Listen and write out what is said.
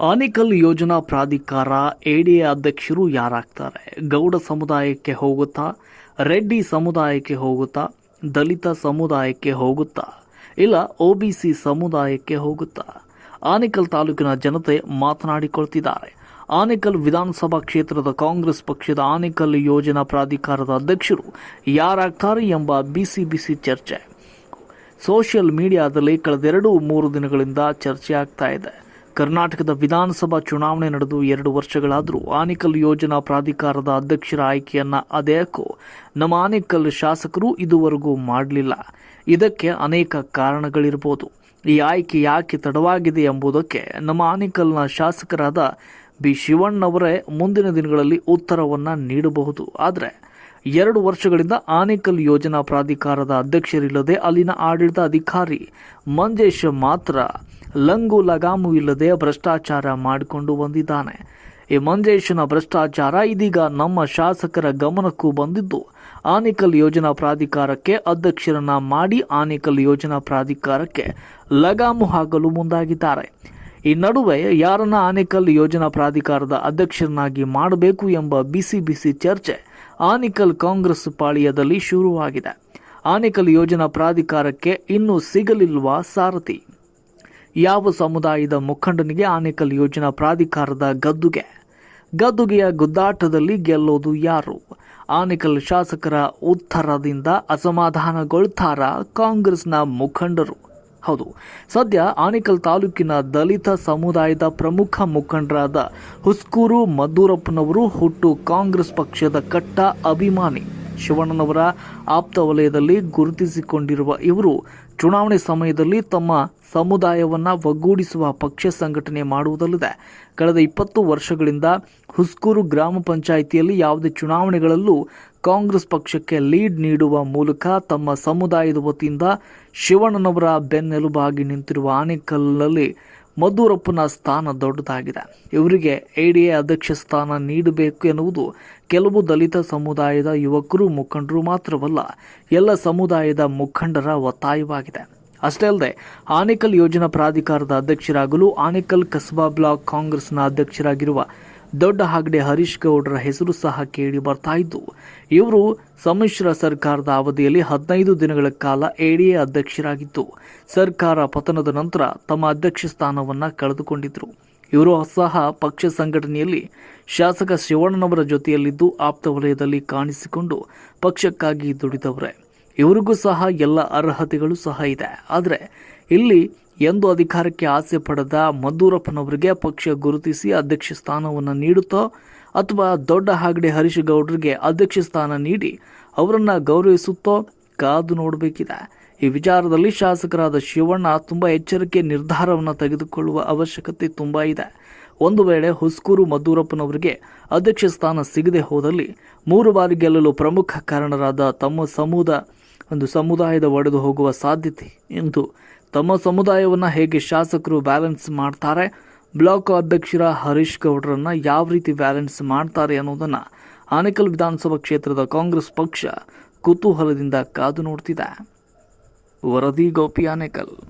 ಆನೇಕಲ್ ಯೋಜನಾ ಪ್ರಾಧಿಕಾರ ಎಡಿಎ ಅಧ್ಯಕ್ಷರು ಯಾರಾಗ್ತಾರೆ? ಗೌಡ ಸಮುದಾಯಕ್ಕೆ ಹೋಗುತ್ತಾ? ರೆಡ್ಡಿ ಸಮುದಾಯಕ್ಕೆ ಹೋಗುತ್ತಾ? ದಲಿತ ಸಮುದಾಯಕ್ಕೆ ಹೋಗುತ್ತಾ? ಇಲ್ಲ ಒಬಿಸಿ ಸಮುದಾಯಕ್ಕೆ ಹೋಗುತ್ತಾ? ಆನಿಕಲ್ ತಾಲೂಕಿನ ಜನತೆ ಮಾತನಾಡಿಕೊಳ್ತಿದ್ದಾರೆ. ಆನೇಕಲ್ ವಿಧಾನಸಭಾ ಕ್ಷೇತ್ರದ ಕಾಂಗ್ರೆಸ್ ಪಕ್ಷದ ಆನೇಕಲ್ ಯೋಜನಾ ಪ್ರಾಧಿಕಾರದ ಅಧ್ಯಕ್ಷರು ಯಾರಾಗ್ತಾರೆ ಎಂಬ ಬಿಸಿ ಬಿಸಿ ಚರ್ಚೆ. ಸೋಷಿಯಲ್ ಮೀಡಿಯಾದಲ್ಲಿ ಕಳೆದೆರಡು ಮೂರು ದಿನಗಳಿಂದ ಚರ್ಚೆ ಆಗ್ತಾ ಇದೆ. ಕರ್ನಾಟಕದ ವಿಧಾನಸಭಾ ಚುನಾವಣೆ ನಡೆದು ಎರಡು ವರ್ಷಗಳಾದರೂ ಆನಿಕಲ್ ಯೋಜನಾ ಪ್ರಾಧಿಕಾರದ ಅಧ್ಯಕ್ಷರ ಆಯ್ಕೆಯನ್ನ ಅದೇಕೋ ನಮ್ಮ ಆನಿಕಲ್ ಶಾಸಕರು ಇದುವರೆಗೂ ಮಾಡಲಿಲ್ಲ. ಇದಕ್ಕೆ ಅನೇಕ ಕಾರಣಗಳಿರ್ಬೋದು. ಈ ಆಯ್ಕೆ ಯಾಕೆ ತಡವಾಗಿದೆ ಎಂಬುದಕ್ಕೆ ನಮ್ಮ ಆನಿಕಲ್ನ ಶಾಸಕರಾದ ಬಿ ಶಿವಣ್ಣವರೇ ಮುಂದಿನ ದಿನಗಳಲ್ಲಿ ಉತ್ತರವನ್ನು ನೀಡಬಹುದು. ಆದರೆ ಎರಡು ವರ್ಷಗಳಿಂದ ಆನೇಕಲ್ ಯೋಜನಾ ಪ್ರಾಧಿಕಾರದ ಅಧ್ಯಕ್ಷರಿಲ್ಲದೆ ಅಲ್ಲಿನ ಆಡಳಿತ ಅಧಿಕಾರಿ ಮಂಜೇಶ್ ಮಾತ್ರ ಲಂಗು ಲಗಾಮು ಇಲ್ಲದೆ ಭ್ರಷ್ಟಾಚಾರ ಮಾಡಿಕೊಂಡು ಬಂದಿದ್ದಾನೆ. ಈ ಮಂಜೇಶನ ಭ್ರಷ್ಟಾಚಾರ ಇದೀಗ ನಮ್ಮ ಶಾಸಕರ ಗಮನಕ್ಕೂ ಬಂದಿದ್ದು, ಆನಿಕಲ್ ಯೋಜನಾ ಪ್ರಾಧಿಕಾರಕ್ಕೆ ಅಧ್ಯಕ್ಷರನ್ನ ಮಾಡಿ ಆನೇಕಲ್ ಯೋಜನಾ ಪ್ರಾಧಿಕಾರಕ್ಕೆ ಲಗಾಮು ಹಾಕಲು ಮುಂದಾಗಿದ್ದಾರೆ. ಈ ನಡುವೆ ಯಾರನ್ನ ಆನೇಕಲ್ ಯೋಜನಾ ಪ್ರಾಧಿಕಾರದ ಅಧ್ಯಕ್ಷರನ್ನಾಗಿ ಮಾಡಬೇಕು ಎಂಬ ಬಿಸಿ ಬಿಸಿ ಚರ್ಚೆ ಆನೇಕಲ್ ಕಾಂಗ್ರೆಸ್ ಪಾಳಿಯದಲ್ಲಿ ಶುರುವಾಗಿದೆ. ಆನಿಕಲ್ ಯೋಜನಾ ಪ್ರಾಧಿಕಾರಕ್ಕೆ ಇನ್ನೂ ಸಿಗಲಿಲ್ವಾ ಸಾರಥಿ? ಯಾವ ಸಮುದಾಯದ ಮುಖಂಡನಿಗೆ ಆನೇಕಲ್ ಯೋಜನಾ ಪ್ರಾಧಿಕಾರದ ಗದ್ದುಗೆ? ಗದ್ದುಗೆಯ ಗುದ್ದಾಟದಲ್ಲಿ ಗೆಲ್ಲೋದು ಯಾರು? ಆನೇಕಲ್ ಶಾಸಕರ ಉತ್ತರದಿಂದ ಅಸಮಾಧಾನಗೊಳ್ತಾರ ಕಾಂಗ್ರೆಸ್ನ ಮುಖಂಡರು. ಹೌದು. ಸದ್ಯ ಆನೇಕಲ್ ತಾಲೂಕಿನ ದಲಿತ ಸಮುದಾಯದ ಪ್ರಮುಖ ಮುಖಂಡರಾದ ಹುಸ್ಕೂರು ಮದ್ದೂರಪ್ಪನವರು ಹುಟ್ಟು ಕಾಂಗ್ರೆಸ್ ಪಕ್ಷದ ಕಟ್ಟ ಅಭಿಮಾನಿ. ಶಿವಣ್ಣನವರ ಆಪ್ತ ವಲಯದಲ್ಲಿ ಗುರುತಿಸಿಕೊಂಡಿರುವ ಇವರು ಚುನಾವಣೆ ಸಮಯದಲ್ಲಿ ತಮ್ಮ ಸಮುದಾಯವನ್ನ ಒಗ್ಗೂಡಿಸುವ ಪಕ್ಷ ಸಂಘಟನೆ ಮಾಡುವುದಲ್ಲದೆ ಕಳೆದ ಇಪ್ಪತ್ತು ವರ್ಷಗಳಿಂದ ಹುಸ್ಕೂರು ಗ್ರಾಮ ಪಂಚಾಯಿತಿಯಲ್ಲಿ ಯಾವುದೇ ಚುನಾವಣೆಗಳಲ್ಲೂ ಕಾಂಗ್ರೆಸ್ ಪಕ್ಷಕ್ಕೆ ಲೀಡ್ ನೀಡುವ ಮೂಲಕ ತಮ್ಮ ಸಮುದಾಯದ ವತಿಯಿಂದ ಶಿವಣ್ಣನವರ ಬೆನ್ನೆಲುಬಾಗಿ ನಿಂತಿರುವ ಆನೇಕಲ್ನಲ್ಲಿ ಮದ್ದೂರಪ್ಪನ ಸ್ಥಾನ ದೊಡ್ಡದಾಗಿದೆ. ಇವರಿಗೆ ಎಡಿಎ ಅಧ್ಯಕ್ಷ ಸ್ಥಾನ ನೀಡಬೇಕು ಎನ್ನುವುದು ಕೆಲವು ದಲಿತ ಸಮುದಾಯದ ಯುವಕರು, ಮುಖಂಡರು ಮಾತ್ರವಲ್ಲ, ಎಲ್ಲ ಸಮುದಾಯದ ಮುಖಂಡರ ಒತ್ತಾಯವಾಗಿದೆ. ಅಷ್ಟೇ ಅಲ್ಲದೆ, ಆನೇಕಲ್ ಯೋಜನಾ ಪ್ರಾಧಿಕಾರದ ಅಧ್ಯಕ್ಷರಾಗಲು ಆನೇಕಲ್ ಕಸ್ಬಾ ಬ್ಲಾಕ್ ಕಾಂಗ್ರೆಸ್ನ ಅಧ್ಯಕ್ಷರಾಗಿರುವ ದೊಡ್ಡ ಹಾಗಡೆ ಹರೀಶ್ ಗೌಡರ ಹೆಸರು ಸಹ ಕೇಳಿ ಬರ್ತಾ ಇದ್ದು, ಇವರು ಸಮ್ಮಿಶ್ರ ಸರ್ಕಾರದ ಅವಧಿಯಲ್ಲಿ ಹದಿನೈದು ದಿನಗಳ ಕಾಲ ಎಡಿಎ ಅಧ್ಯಕ್ಷರಾಗಿದ್ದು, ಸರ್ಕಾರ ಪತನದ ನಂತರ ತಮ್ಮ ಅಧ್ಯಕ್ಷ ಸ್ಥಾನವನ್ನು ಕಳೆದುಕೊಂಡಿದ್ದರು ಇವರು ಸಹ ಪಕ್ಷ ಸಂಘಟನೆಯಲ್ಲಿ ಶಾಸಕ ಶಿವಣ್ಣನವರ ಜೊತೆಯಲ್ಲಿದ್ದು ಆಪ್ತ ವಲಯದಲ್ಲಿ ಕಾಣಿಸಿಕೊಂಡು ಪಕ್ಷಕ್ಕಾಗಿ ದುಡಿದವರೇ. ಇವರಿಗೂ ಸಹ ಎಲ್ಲ ಅರ್ಹತೆಗಳು ಸಹ ಇದೆ. ಆದರೆ ಇಲ್ಲಿ ಎಂದು ಅಧಿಕಾರಕ್ಕೆ ಆಸೆ ಪಡೆದ ಮದ್ದೂರಪ್ಪನವರಿಗೆ ಪಕ್ಷ ಗುರುತಿಸಿ ಅಧ್ಯಕ್ಷ ಸ್ಥಾನವನ್ನು ನೀಡುತ್ತೋ ಅಥವಾ ದೊಡ್ಡ ಹಾಗಡೆ ಹರೀಶ್ ಗೌಡರಿಗೆ ಅಧ್ಯಕ್ಷ ಸ್ಥಾನ ನೀಡಿ ಅವರನ್ನು ಗೌರವಿಸುತ್ತೋ ಕಾದು ನೋಡಬೇಕಿದೆ. ಈ ವಿಚಾರದಲ್ಲಿ ಶಾಸಕರಾದ ಶಿವಣ್ಣ ತುಂಬ ಎಚ್ಚರಿಕೆ ನಿರ್ಧಾರವನ್ನು ತೆಗೆದುಕೊಳ್ಳುವ ಅವಶ್ಯಕತೆ ತುಂಬ ಇದೆ. ಒಂದು ವೇಳೆ ಹುಸ್ಕೂರು ಮದ್ದೂರಪ್ಪನವರಿಗೆ ಅಧ್ಯಕ್ಷ ಸ್ಥಾನ ಸಿಗದೆ ಹೋದಲ್ಲಿ ಮೂರು ಬಾರಿ ಗೆಲ್ಲಲು ಪ್ರಮುಖ ಕಾರಣರಾದ ತಮ್ಮ ಸಮುದ, ಒಂದು ಸಮುದಾಯದ ಒಡೆದು ಹೋಗುವ ಸಾಧ್ಯತೆ ಎಂದು ತಮ್ಮ ಸಮುದಾಯವನ್ನು ಹೇಗೆ ಶಾಸಕರು ಬ್ಯಾಲೆನ್ಸ್ ಮಾಡ್ತಾರೆ? ಬ್ಲಾಕ್ ಅಧ್ಯಕ್ಷರ ಹರೀಶ್ ಗೌಡರನ್ನ ಯಾವ ರೀತಿ ಬ್ಯಾಲೆನ್ಸ್ ಮಾಡ್ತಾರೆ ಅನ್ನೋದನ್ನು ಆನೇಕಲ್ ವಿಧಾನಸಭಾ ಕ್ಷೇತ್ರದ ಕಾಂಗ್ರೆಸ್ ಪಕ್ಷ ಕುತೂಹಲದಿಂದ ಕಾದು ನೋಡ್ತಿದೆ. ವರದಿ ಗೋಪಿ ಆನೇಕಲ್.